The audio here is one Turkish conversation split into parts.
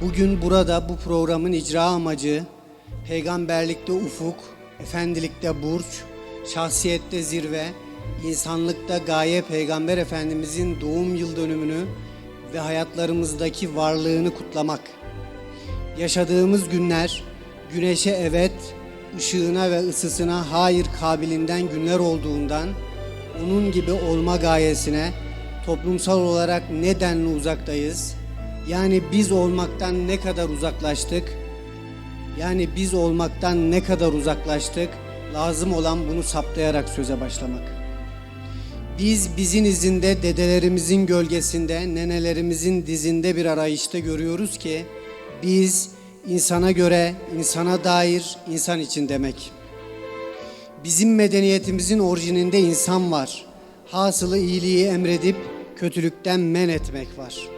Bugün burada bu programın icra amacı peygamberlikte ufuk, efendilikte burç, şahsiyette zirve, insanlıkta gaye Peygamber Efendimizin doğum yıl dönümünü ve hayatlarımızdaki varlığını kutlamak. Yaşadığımız günler güneşe evet, ışığına ve ısısına hayır kabilinden günler olduğundan onun gibi olma gayesine toplumsal olarak nedenli uzaktayız? Yani biz olmaktan ne kadar uzaklaştık? Yani biz olmaktan ne kadar uzaklaştık? Lazım olan bunu saptayarak söze başlamak. Biz bizin izinde dedelerimizin gölgesinde, nenelerimizin dizinde bir arayışta görüyoruz ki biz insana göre, insana dair, insan için demek. Bizim medeniyetimizin orijininde insan var. Hasılı iyiliği emredip kötülükten men etmek var.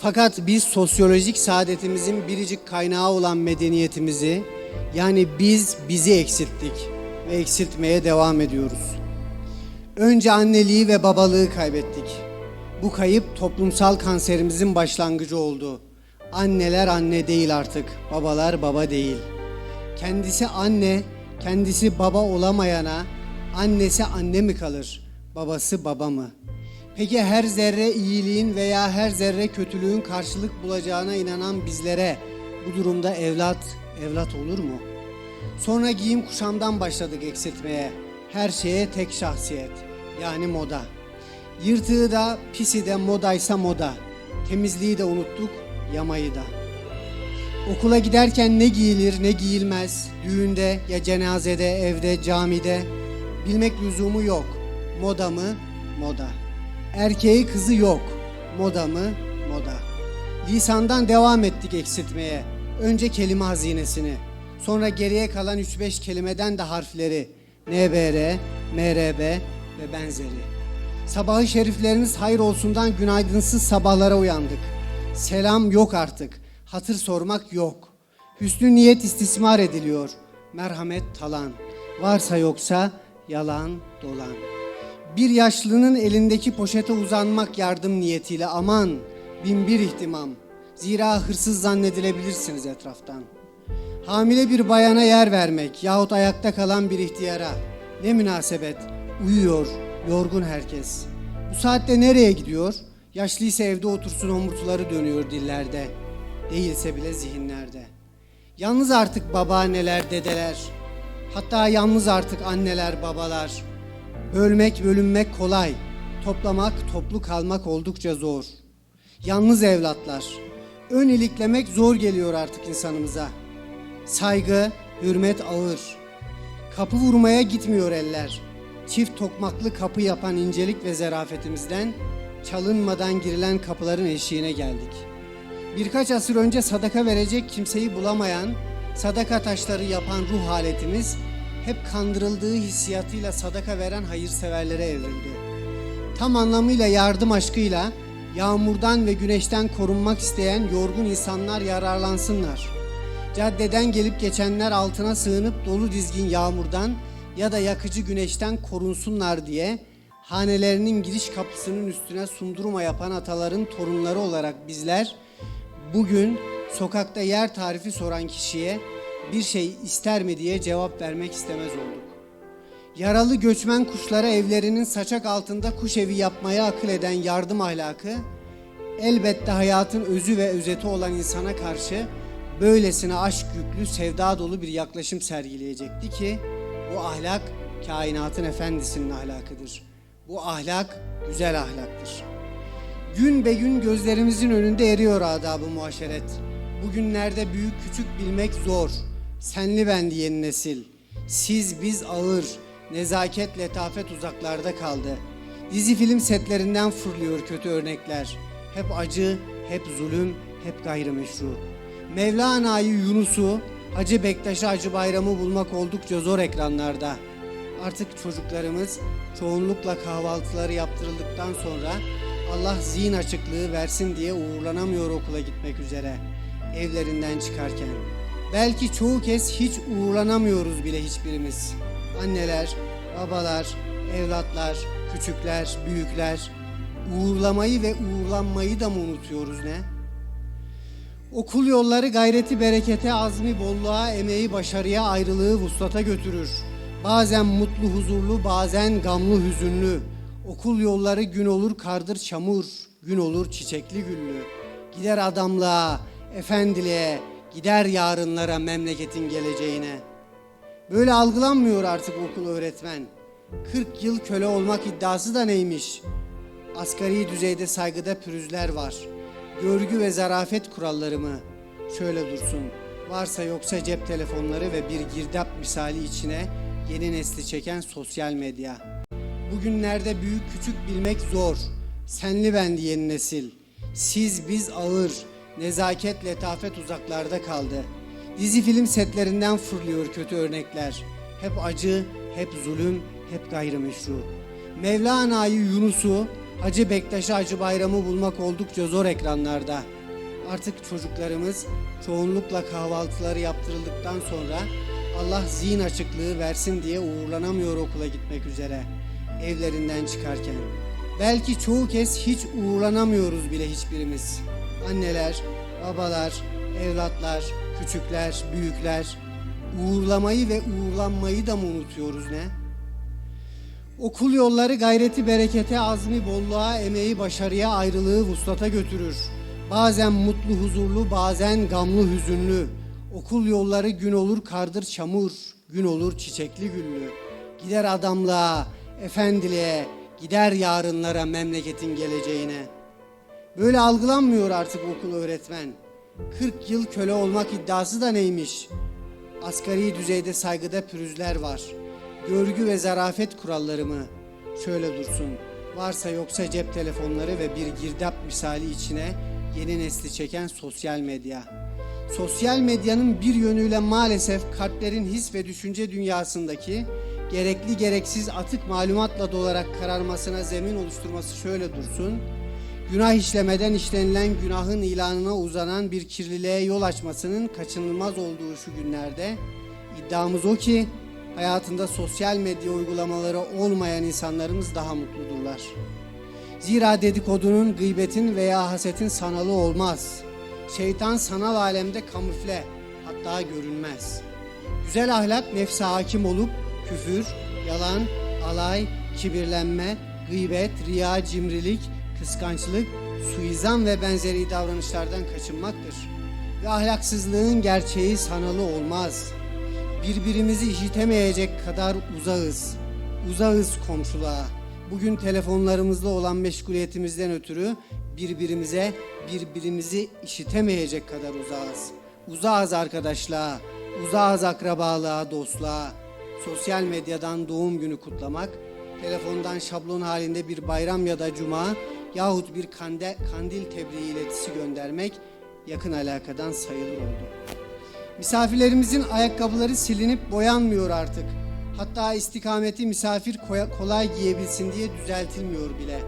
Fakat biz sosyolojik saadetimizin biricik kaynağı olan medeniyetimizi yani biz bizi eksilttik ve eksiltmeye devam ediyoruz. Önce anneliği ve babalığı kaybettik. Bu kayıp toplumsal kanserimizin başlangıcı oldu. Anneler anne değil artık, babalar baba değil. Kendisi anne, kendisi baba olamayana annesi anne mi kalır, babası baba mı? Peki her zerre iyiliğin veya her zerre kötülüğün karşılık bulacağına inanan bizlere bu durumda evlat, evlat olur mu? Sonra giyim kuşamdan başladık eksiltmeye. Her şeye tek şahsiyet, yani moda. Yırtığı da, pisi de modaysa moda. Temizliği de unuttuk, yamayı da. Okula giderken ne giyilir ne giyilmez. Düğünde ya cenazede, evde, camide. Bilmek lüzumu yok. Moda mı? Moda. Erkeği kızı yok. Moda mı? Moda. Lisandan devam ettik eksiltmeye. Önce kelime hazinesini. Sonra geriye kalan 3-5 kelimeden de harfleri. NBR, MRB ve benzeri. Sabahı şerifleriniz hayır olsundan günaydınsız sabahlara uyandık. Selam yok artık. Hatır sormak yok. Hüsnü niyet istismar ediliyor. Merhamet talan. Varsa yoksa yalan dolan. Bir yaşlının elindeki poşete uzanmak yardım niyetiyle aman bin bir ihtimam. Zira hırsız zannedilebilirsiniz etraftan. Hamile bir bayana yer vermek yahut ayakta kalan bir ihtiyara. Ne münasebet. Uyuyor, yorgun herkes. Bu saatte nereye gidiyor? Yaşlıysa evde otursun omurtuları dönüyor dillerde. Değilse bile zihinlerde. Yalnız artık babaanneler, dedeler. Hatta yalnız artık anneler, babalar. Bölmek, bölünmek kolay. Toplamak, toplu kalmak oldukça zor. Yalnız evlatlar. Ön iliklemek zor geliyor artık insanımıza. Saygı, hürmet ağır. Kapı vurmaya gitmiyor eller. Çift tokmaklı kapı yapan incelik ve zerafetimizden çalınmadan girilen kapıların eşiğine geldik. Birkaç asır önce sadaka verecek kimseyi bulamayan, sadaka taşları yapan ruh haletimiz hep kandırıldığı hissiyatıyla sadaka veren hayırseverlere evrildi. Tam anlamıyla yardım aşkıyla yağmurdan ve güneşten korunmak isteyen yorgun insanlar yararlansınlar. Caddeden gelip geçenler altına sığınıp dolu dizgin yağmurdan ya da yakıcı güneşten korunsunlar diye hanelerinin giriş kapısının üstüne sundurma yapan ataların torunları olarak bizler bugün sokakta yer tarifi soran kişiye bir şey ister mi diye cevap vermek istemez olduk. Yaralı göçmen kuşlara evlerinin saçak altında kuş evi yapmaya akıl eden yardım ahlakı elbette hayatın özü ve özeti olan insana karşı böylesine aşk yüklü, sevda dolu bir yaklaşım sergileyecekti ki bu ahlak kainatın efendisinin ahlakıdır. Bu ahlak güzel ahlaktır. Gün be gün gözlerimizin önünde eriyor adabı. Bugünlerde büyük küçük bilmek zor. Senli bendi yeni nesil. Siz biz ağır. Nezaket letafet uzaklarda kaldı. Dizi film setlerinden fırlıyor kötü örnekler. Hep acı, hep zulüm, hep gayrimeşru. Mevlana'yı Yunus'u, Hacı Bektaş'ı Hacı Bayram'ı bulmak oldukça zor ekranlarda. Artık çocuklarımız çoğunlukla kahvaltıları yaptırıldıktan sonra Allah zihin açıklığı versin diye uğurlanamıyor okula gitmek üzere evlerinden çıkarken. Belki çoğu kez hiç uğurlanamıyoruz bile hiçbirimiz. Anneler, babalar, evlatlar, küçükler, büyükler uğurlamayı ve uğurlanmayı da mı unutuyoruz ne? Okul yolları gayreti berekete, azmi bolluğa, emeği başarıya, ayrılığı vuslata götürür. Bazen mutlu huzurlu, bazen gamlı hüzünlü. Okul yolları gün olur kardır çamur, gün olur çiçekli güllü. Gider adamlığa, efendiliğe, gider yarınlara, memleketin geleceğine. Böyle algılanmıyor artık okul öğretmen. 40 yıl köle olmak iddiası da neymiş? Asgari düzeyde saygıda pürüzler var. Görgü ve zarafet kuralları mı? Şöyle dursun. Varsa yoksa cep telefonları ve bir girdap misali içine yeni nesli çeken sosyal medya. Bugünlerde büyük küçük bilmek zor. Senli bendi yeni nesil. Siz biz ağır. Nezaket letafet uzaklarda kaldı. Dizi film setlerinden fırlıyor kötü örnekler. Hep acı, hep zulüm, hep gayrimeşru. Mevlana'yı Yunus'u, Hacı Bektaş'ı Hacı Bayram'ı bulmak oldukça zor ekranlarda. Artık çocuklarımız çoğunlukla kahvaltıları yaptırıldıktan sonra Allah zihin açıklığı versin diye uğurlanamıyor okula gitmek üzere evlerinden çıkarken. Belki çoğu kez hiç uğurlanamıyoruz bile hiçbirimiz. Anneler, babalar, evlatlar, küçükler, büyükler uğurlamayı ve uğurlanmayı da mı unutuyoruz ne? Okul yolları gayreti berekete, azmi bolluğa, emeği başarıya, ayrılığı vuslata götürür. Bazen mutlu huzurlu, bazen gamlı hüzünlü. Okul yolları gün olur kardır çamur, gün olur çiçekli güllü. Gider adamlığa, efendiliğe, gider yarınlara, memleketin geleceğine. Böyle algılanmıyor artık okul öğretmen. 40 yıl köle olmak iddiası da neymiş? Asgari düzeyde saygıda pürüzler var. Görgü ve zarafet kuralları mı? Şöyle dursun. Varsa yoksa cep telefonları ve bir girdap misali içine yeni nesli çeken sosyal medya. Sosyal medyanın bir yönüyle maalesef kalplerin his ve düşünce dünyasındaki gerekli gereksiz atık malumatla dolarak kararmasına zemin oluşturması şöyle dursun. Günah işlemeden işlenilen günahın ilanına uzanan bir kirliliğe yol açmasının kaçınılmaz olduğu şu günlerde iddiamız o ki hayatında sosyal medya uygulamaları olmayan insanlarımız daha mutludurlar. Zira dedikodunun, gıybetin veya hasetin sanalı olmaz. Şeytan sanal alemde kamufle, hatta görünmez. Güzel ahlak nefse hakim olup küfür, yalan, alay, kibirlenme, gıybet, riya, cimrilik, kıskançlık, suizan ve benzeri davranışlardan kaçınmaktır. Ve ahlaksızlığın gerçeği sanalı olmaz. Birbirimizi işitemeyecek kadar uzağız. Uzağız komşuluğa. Bugün telefonlarımızla olan meşguliyetimizden ötürü birbirimize birbirimizi işitemeyecek kadar uzağız. Uzağız arkadaşlığa, uzağız akrabalığa, dostluğa. Sosyal medyadan doğum günü kutlamak, telefondan şablon halinde bir bayram ya da cuma yahut bir kande, kandil tebriği iletisi göndermek yakın alakadan sayılır oldu. Misafirlerimizin ayakkabıları silinip boyanmıyor artık. Hatta istikameti misafir kolay giyebilsin diye düzeltilmiyor bile.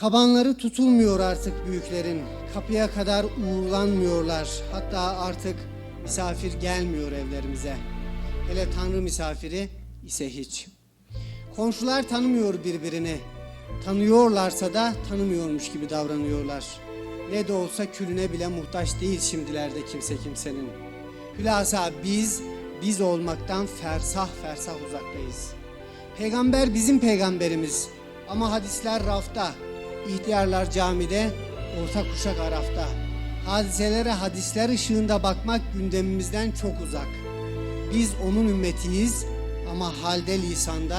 Kabanları tutulmuyor artık büyüklerin. Kapıya kadar uğurlanmıyorlar. Hatta artık misafir gelmiyor evlerimize. Hele tanrı misafiri ise hiç. Komşular tanımıyor birbirini. Tanıyorlarsa da tanımıyormuş gibi davranıyorlar. Ne de olsa külüne bile muhtaç değil şimdilerde kimse kimsenin. Hülasa biz, biz olmaktan fersah fersah uzaktayız. Peygamber bizim peygamberimiz ama hadisler rafta, ihtiyarlar camide, orta kuşak arafta. Hadiselere hadisler ışığında bakmak gündemimizden çok uzak. Biz onun ümmetiyiz ama halde lisanda,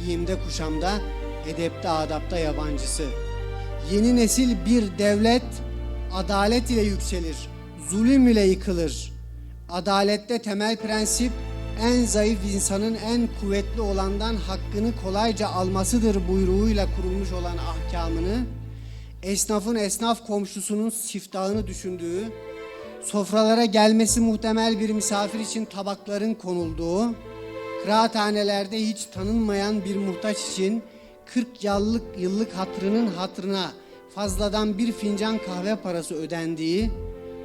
giyimde kuşamda, edepte adapta yabancısı. Yeni nesil bir devlet adalet ile yükselir, zulüm ile yıkılır. Adalette temel prensip en zayıf insanın en kuvvetli olandan hakkını kolayca almasıdır buyruğuyla kurulmuş olan ahkamını, esnafın esnaf komşusunun siftahını düşündüğü, sofralara gelmesi muhtemel bir misafir için tabakların konulduğu, kıraathanelerde hiç tanınmayan bir muhtaç için 40 yıllık yıllık hatrının hatrına fazladan bir fincan kahve parası ödendiği,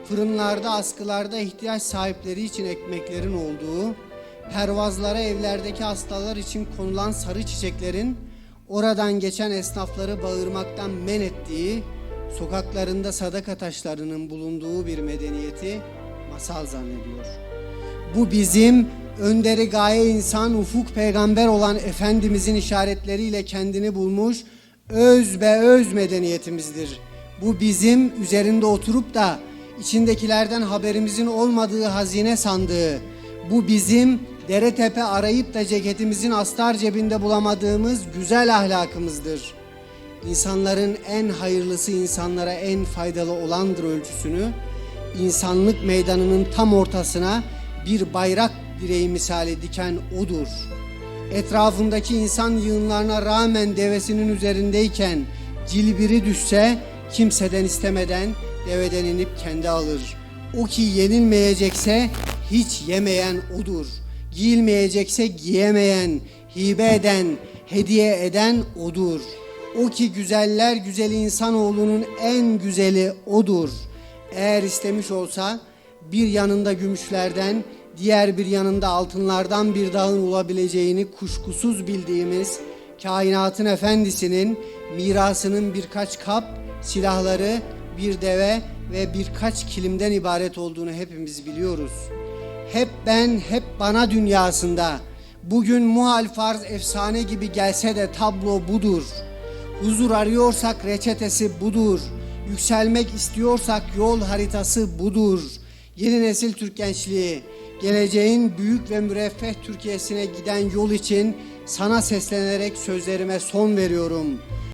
fırınlarda, askılarda ihtiyaç sahipleri için ekmeklerin olduğu, pervazlara evlerdeki hastalar için konulan sarı çiçeklerin oradan geçen esnafları bağırmaktan men ettiği, sokaklarında sadaka taşlarının bulunduğu bir medeniyeti masal zannediyor. Bu bizim önderi gaye insan ufuk peygamber olan Efendimizin işaretleriyle kendini bulmuş öz be öz medeniyetimizdir. Bu bizim üzerinde oturup da içindekilerden haberimizin olmadığı hazine sandığı, bu bizim dere tepe arayıp da ceketimizin astar cebinde bulamadığımız güzel ahlakımızdır. İnsanların en hayırlısı insanlara en faydalı olandır ölçüsünü insanlık meydanının tam ortasına bir bayrak direği misali diken odur. Etrafındaki insan yığınlarına rağmen devesinin üzerindeyken cilbiri düşse kimseden istemeden deveden inip kendi alır. O ki yenilmeyecekse hiç yemeyen odur. Giyilmeyecekse giyemeyen, hibe eden, hediye eden odur. O ki güzeller güzeli insanoğlunun en güzeli odur. Eğer istemiş olsa bir yanında gümüşlerden, diğer bir yanında altınlardan bir dağın olabileceğini kuşkusuz bildiğimiz kainatın efendisinin mirasının birkaç kap, silahları, bir deve ve birkaç kilimden ibaret olduğunu hepimiz biliyoruz. Hep ben, hep bana dünyasında bugün muhal farz efsane gibi gelse de tablo budur. Huzur arıyorsak reçetesi budur. Yükselmek istiyorsak yol haritası budur. Yeni nesil Türk gençliği, geleceğin büyük ve müreffeh Türkiye'sine giden yol için sana seslenerek sözlerime son veriyorum.